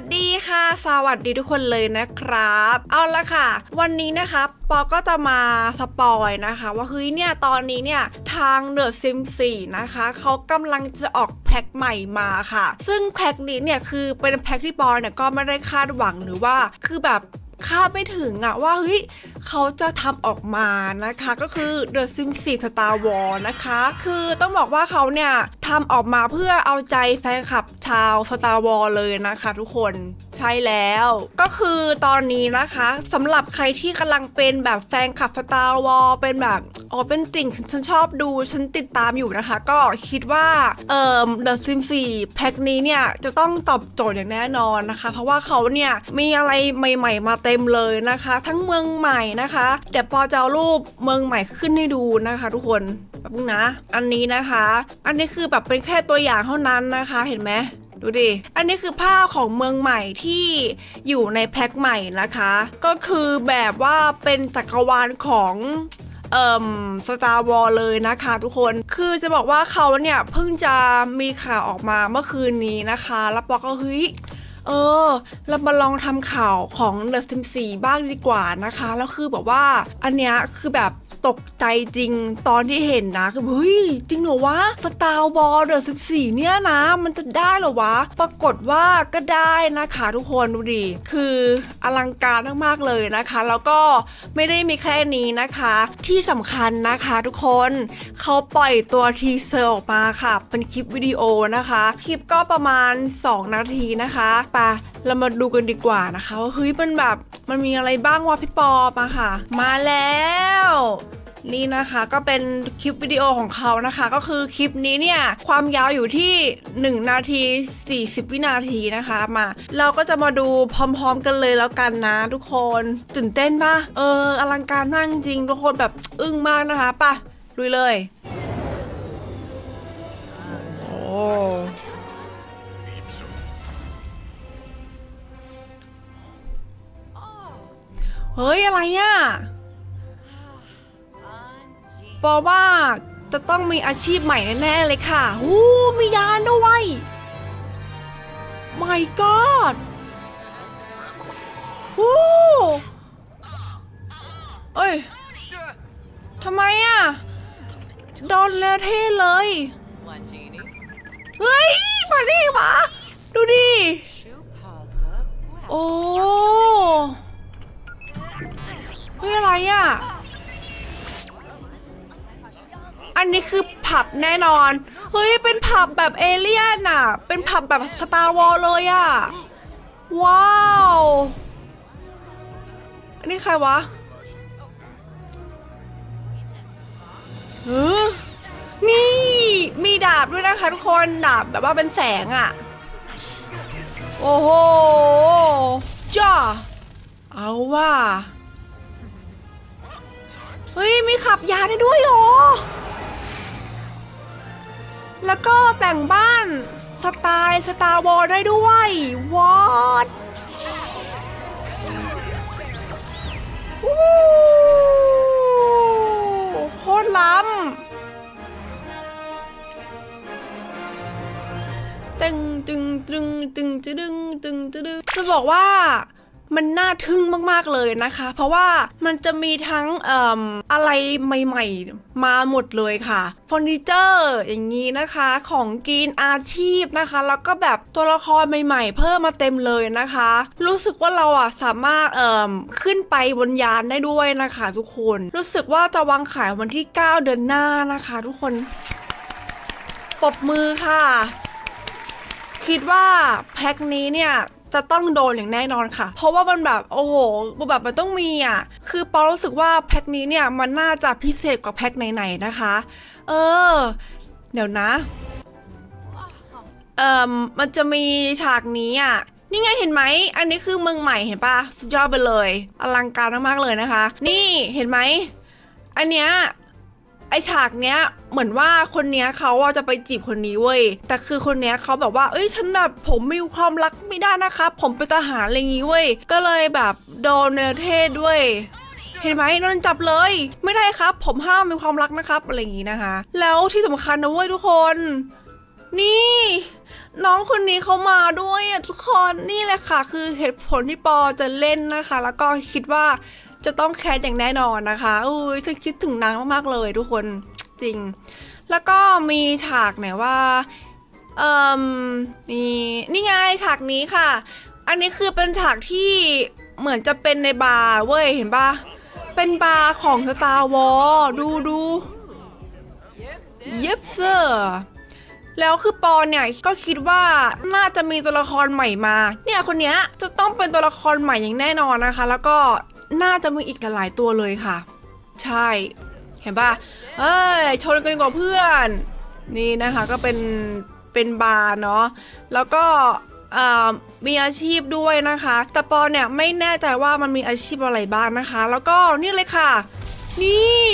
สดีค่ะ สวัสดีทุกคนเลยนะครับ เอาละค่ะ วันนี้นะคะปอก็จะมาสปอยนะคะ ว่าเฮ้ยเนี่ยตอนนี้เนี่ยทางเดอะซิม4นะคะเขากำลังจะออกแพ็คใหม่มาค่ะ ซึ่งแพ็คนี้เนี่ยคือเป็นแพ็คที่ปอเนี่ยก็ไม่ได้คาดหวังหรือว่าคือแบบคาดไม่ถึงอะว่าเฮ้ยเขาจะทำออกมานะคะ ก็คือ The Sims 4 Star Wars นะคะ คือต้องบอกว่าเขาเนี่ย ทำออกมาเพื่อเอาใจแฟนคลับชาว Star Wars เลยนะคะทุกคนใช่แล้ว ก็คือตอนนี้นะคะสำหรับใครที่กำลังเป็นแบบแฟนคลับ Star Wars เป็นแบบอ๋อเป็นติ่งฉันชอบดูฉันติดตามอยู่นะคะ ก็คิดว่าเอ่อ The Sims 4แพ็คนี้เนี่ยจะต้องตอบโจทย์อย่างแน่นอนนะคะ เพราะว่าเขาเนี่ยมีอะไรใหม่ ๆ มาเต็มเลยนะคะ ทั้งเมืองใหม่นะคะเดี๋ยวปอจะเอารูปเมืองใหม่ขึ้นให้ดูนะคะ ทุกคน แบบนึงนะ อันนี้นะคะ อันนี้คือแบบเป็นแค่ตัวอย่างเท่านั้นนะคะ เห็นไหมดูดิ อันนี้คือภาพของเมืองใหม่ที่อยู่ในแพ็คใหม่นะคะ ก็คือแบบว่าเป็นจักรวาลของเอ่มสตาร์วอลเลยนะคะทุกคน คือจะบอกว่าเขาเนี่ยเพิ่งจะมีข่าวออกมาเมื่อคืนนี้นะคะ แล้วปอก็เฮ้ยเออ เรามาลองทำข่าวของ The Sims 4บ้างดีกว่านะคะ แล้วคือแบบว่าอันเนี้ยคือแบบ ตกใจจริงตอนที่เห็นนะคือเฮ้ยจริงเหรอวะ Star Wars The Sims 4เนี่ยนะ มันจะได้เหรอวะ ปรากฏว่าก็ได้นะคะทุกคนดูดิคืออลังการมากๆเลยนะคะ แล้วก็ไม่ได้มีแค่นี้นะคะ ที่สำคัญนะคะทุกคนเขาปล่อยตัวทีเซอร์ออกมาค่ะ เป็นคลิปวิดีโอนะคะ คลิปก็ประมาณ 2 นาทีนะคะไปะเรามาดูกันดีกว่านะคะว่าเฮ้ยมันแบบมันมีอะไรบ้างวะพี่ปอมาค่ะ มาแล้ว นี่นะคะก็เป็นคลิปวิดีโอของเขานะคะ ก็คือคลิปนี้เนี่ย ความยาวอยู่ที่ 1 นาที 40 วินาทีนะคะมา เราก็จะมาดูพร้อมๆกันเลยแล้วกันนะทุกคนตื่นเต้นปะเออ อลังการมากจริงทุกคนแบบอึ้งมากนะคะปะลุยเลยโอ้เฮ้ย อะไรอะ ปอว่าจะต้องมีอาชีพใหม่แน่ๆเลยค่ะหูมียานด้วย my god หูเอ้ยทำไมอะโดนเลเทเลย เฮ้ย มาดิมา นี้คือผับแน่นอน เฮ้ย เป็นผับแบบเอเลี่ยนอะ เป็นผับแบบสตาร์วอลเลยอะ ว้าว อันนี้ใครวะเออนี่ มีดาบด้วยนะคะทุกคน ดาบแบบว่าเป็นแสงอะ โอ้โห จ้า เอาว่า เฮ้ย มีขับยาได้ด้วยเหรอ แล้วก็แต่งบ้านสไตล์สตาร์วอลได้ด้วยวอดโคตรล้ำตึงตึงตึงตึงจะดึงตึงจะดึงจะบอกว่า มันน่าทึ่งมากๆเลยนะคะ เพราะว่ามันจะมีทั้งออะไรใหม่ ๆ มาหมดเลยค่ะเฟอร์นิเจอร์อย่างนี้นะคะของกินอาชีพนะคะ แล้วก็แบบตัวละครใหม่ ๆ เพิ่มมาเต็มเลยนะคะ รู้สึกว่าเราอะสามารถเอ่มขึ้นไปบนยานได้ด้วยนะคะ ทุกคน รู้สึกว่าจะวางขายวันที่ 9 เดือนหน้านะคะ ทุกคนปรบมือค่ะ คิดว่าแพ็คนี้เนี่ย จะต้องโดนอย่างแน่นอนค่ะ เพราะว่ามันแบบโอ้โหแบบมันต้องมีอะ คือปอรู้สึกว่าแพ็คนี้เนี่ยมันน่าจะพิเศษกว่าแพ็คไหนๆนะคะ เออ เดี๋ยวนะ เอ่อมันจะมีฉากนี้อะ นี่ไงเห็นไหม อันนี้คือเมืองใหม่เห็นปะสุดยอดไปเลย อลังการมากๆเลยนะคะ นี่เห็นไหม อันเนี้ย ไอฉากเนี้ยเหมือนว่าคนเนี้ยเขาจะไปจีบคนนี้เว้ย แต่คือคนเนี้ยเขาแบบว่า เอ้ยฉันแบบผมมีความรักไม่ได้นะครับผมเป็นทหารอะไรงี้เว้ย ก็เลยแบบโดนเนรเทศด้วยเห็นไหมโดนจับเลย ไม่ได้ครับ ผมห้ามมีความรักนะครับอะไรอย่างงี้นะคะ แล้วที่สำคัญนะเว้ยทุกคน นี่ น้องคนนี้เขามาด้วยอะทุกคนนี่แหละค่ะ คือเหตุผลที่ปอจะเล่นนะคะ แล้วก็คิดว่า จะต้องแคสอย่างแน่นอนนะคะอุ้ยฉันคิดถึงนางมากๆเลยทุกคนจริง แล้วก็มีฉากไหนว่าเอ่มนี่นี่ไงฉากนี้ค่ะ อันนี้คือเป็นฉากที่เหมือนจะเป็นในบาร์เว้ยเห็นปะเป็นบาร์ของสตาร์วอลดูดูเย็บเซอร์แล้วคือปอนเนี่ยก็คิดว่าน่าจะมีตัวละครใหม่มา เนี่ยคนเนี้ยจะต้องเป็นตัวละครใหม่อย่างแน่นอนนะคะ แล้วก็ น่าจะมีอีกหลายตัวเลยค่ะ ใช่ เห็นปะเอ้ย ชนกันกว่าเพื่อน นี่นะคะก็เป็น เป็นบาร์เนาะ แล้วก็มีอาชีพด้วยนะคะ แต่ปอเนี่ยไม่แน่ใจว่ามันมีอาชีพอะไรบ้างนะคะ แล้วก็นี่เลยค่ะ นี่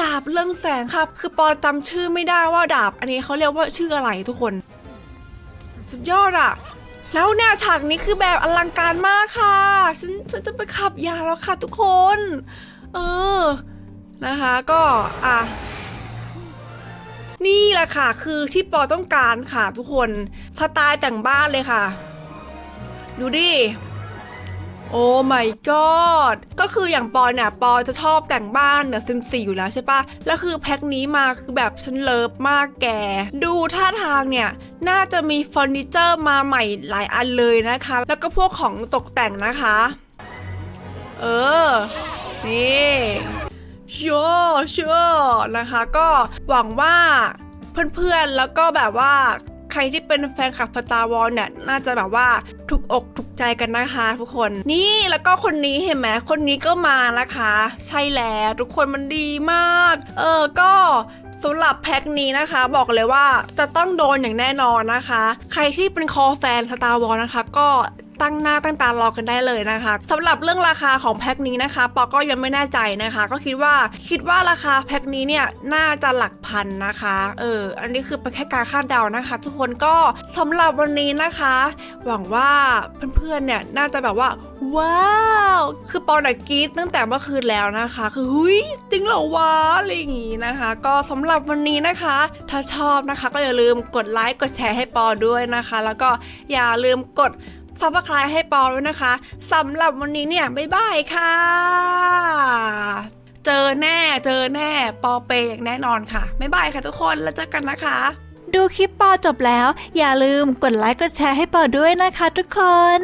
ดาบเรื่องแสงครับ คือปอจำชื่อไม่ได้ว่าดาบ อันนี้เขาเรียกว่าชื่ออะไรทุกคน สุดยอดอะ แล้วเนี่ยฉากนี้คือแบบอลังการมากค่ะ ฉันฉันจะไปขับยาแล้วค่ะทุกคน เออ นะคะก็อะนี่แหละค่ะ คือที่ปอต้องการค่ะทุกคนสไตล์แต่งบ้านเลยค่ะ ดูดิ โอ้ my god ก็คืออย่างปอเนี่ยปอจะชอบแต่งบ้านเนี่ยซิมสี่อยู่แล้วใช่ปะแล้วคือแพ็คนี้มาคือแบบฉันเลิฟมากแก ดูท่าทางเนี่ยน่าจะมีเฟอร์นิเจอร์มาใหม่หลายอันเลยนะคะ แล้วก็พวกของตกแต่งนะคะ เออ นี่ชัวชัวนะคะ ก็หวังว่าเพื่อนๆ แล้วก็แบบว่า ใครที่เป็นแฟนคลับสตาร์วอลเนี่ยน่าจะแบบว่าถูกอกถูกใจกันนะคะทุกคนนี่แล้วก็คนนี้เห็นไหมคนนี้ก็มานะคะ ใช่แล้วทุกคนมันดีมาก เออก็สำหรับแพ็คนี้นะคะบอกเลยว่าจะต้องโดนอย่างแน่นอนนะคะ ใครที่เป็นคอแฟนสตาร์วอลนะคะ ก็ ตั้งหน้าตั้งตารอกันได้เลยนะคะสำหรับเรื่องราคาของแพ็คนี้นะคะ ปอก็ยังไม่แน่ใจนะคะ ก็คิดว่าคิดว่าราคาแพ็คนี้เนี่ยน่าจะหลักพันนะคะ เออ อันนี้คือเป็นแค่การคาดเดานะคะ ทุกคนก็สำหรับวันนี้นะคะ หวังว่าเพื่อนๆเนี่ยน่าจะแบบว่าว้าว คือปอน่ะกรี๊ดตั้งแต่เมื่อคืนแล้วนะคะ คือหุยจริงเหรอวะอะไรอย่างงี้นะคะ ก็สำหรับวันนี้นะคะ ถ้าชอบนะคะ ก็อย่าลืมกดไลค์กดแชร์ให้ปอด้วยนะคะ แล้วก็อย่าลืมกด ซับสไครต์ให้ปอด้วยนะคะสำหรับวันนี้เนี่ยบ๊ายบายค่ะ เจอแน่เจอแน่ปอเปย์อย่างแน่นอนค่ะบ๊ายบายค่ะทุกคนแล้วเจอกันนะคะ ดูคลิปปอจบแล้ว อย่าลืมกดไลค์กดแชร์ให้ปอด้วยนะคะทุกคน